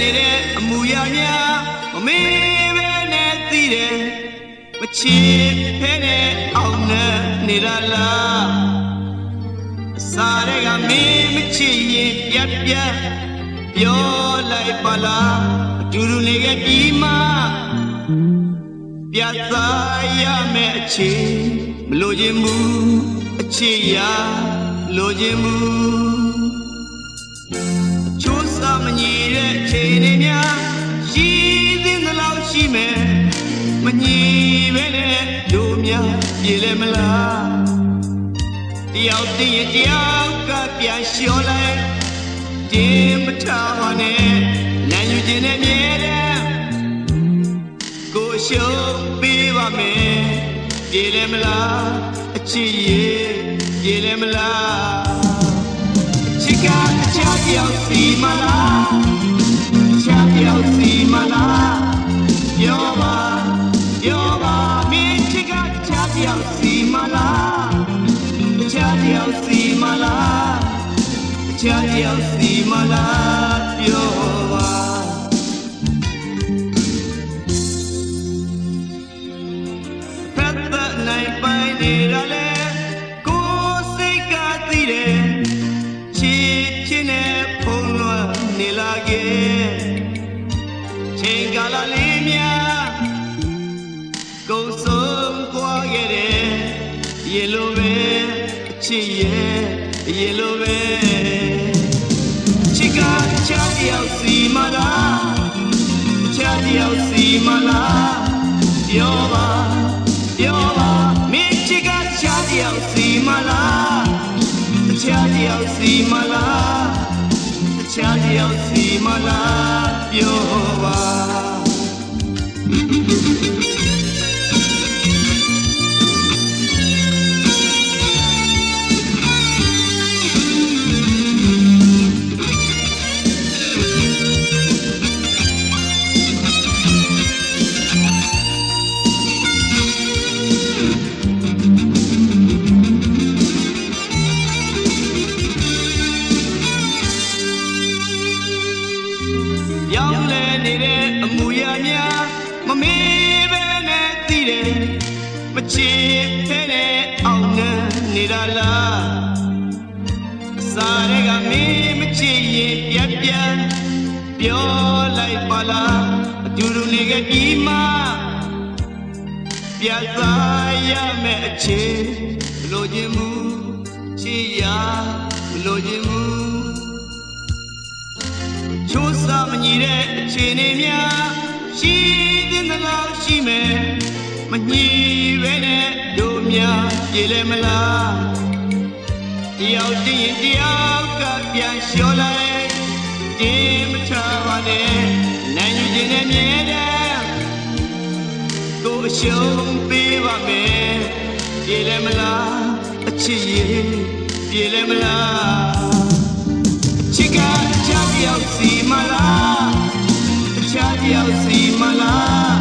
တဲ့အမူအရာများမမေးပဲနဲ့သိတယ်မချစ်ဖဲနဲ့အောင်နဲ့နေတာလားအစားတွေကမင်းမချစ်ရင်ပြတ်ပြတ်ပြောလိုက်ပါလားအတူတူနေခဲ့ပြီးမှပြတ်သားရမယ်အချစ်မလို့ခြင်းမူအချစ်ရမလို့ခြင်းမူချိုးစား မညီတဲ့ခြေတွေများရှိသင်းသလောက်ရှိမယ်မညီပဲနဲ့တို့များပြေလဲမလားတယောက်တည်းရင်တယောက်ကပြန်လျှော်လိုက်တင်းမထားပါနဲ့နိုင်ယူခြင်းနဲ့မြဲတဲ့ကိုယ်ရှုံးပေးပါမယ်ပြေလဲမလားအချစ်ရဲ့ပြေလဲမလားချစ် ကအချားပြောက်စီမလားအချားပြောက်စီမလားပြောပါပြောပါမင်းချ ချစ်ရဲ့ရေလိုပဲချစ်ကအချားတယောက်စီမလားအချားတယောက်စီမလားပြောပါပြောပါမင်းချစ်ကချားတယောက်စီမလားတခြားတယောက်စီမလားတခြားတယောက်စီမလားပြောပါရော နေတဲ့အမူအရာများမမေးပဲနဲ့သိတယ်မချစ်ဖဲနဲ့အောင်နဲ့နေတာလားအစားတွေကမင်းမချစ်ရင်ပြတ်ပြတ်ပြောလိုက်ပါလားအတူတူနေခဲ့ပြီးမှပြတ်သားရမယ်အချစ်မလို့ခြင်းမူချစ်ရမလို့ခြင်းမူ တဲ့အခြေအနေများရှိတဲ့လောက်ရှိမယ်မညီပဲနဲ့တို့များပြေလဲမလားတယောက်တည်းရင်တယောက်ကပြန်လျှော်လိုက်တင်းမချပါနဲ့နိုင်ယူခြင်းနဲ့မြဲတဲ့ကိုယ်အရှုံးပေးပါမယ်ပြေလဲမလားအချစ်ရဲ့ပြေလဲမလား ချစ်ကအချားတယောက်စီမလားအချားတယောက်စီမလား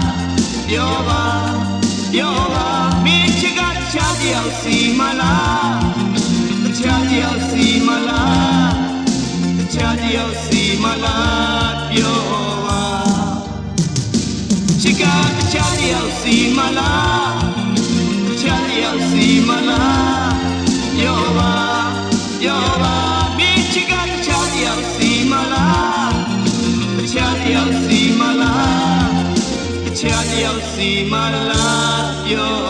ပြောပါပြောပါမင်းချစ်ကအချားတယောက်စီမလားအချားတယောက်စီမလားအချားတယောက်စီမလားပြောပါချစ်ကအချားတယောက်စီမလားအချားတယောက်စီမလားပြောပါပြောပါမင်းချစ်ကတခြား တယောက်စီမလားတခြားတယောက်စီမလားတခြားတယောက်စီမလားပြော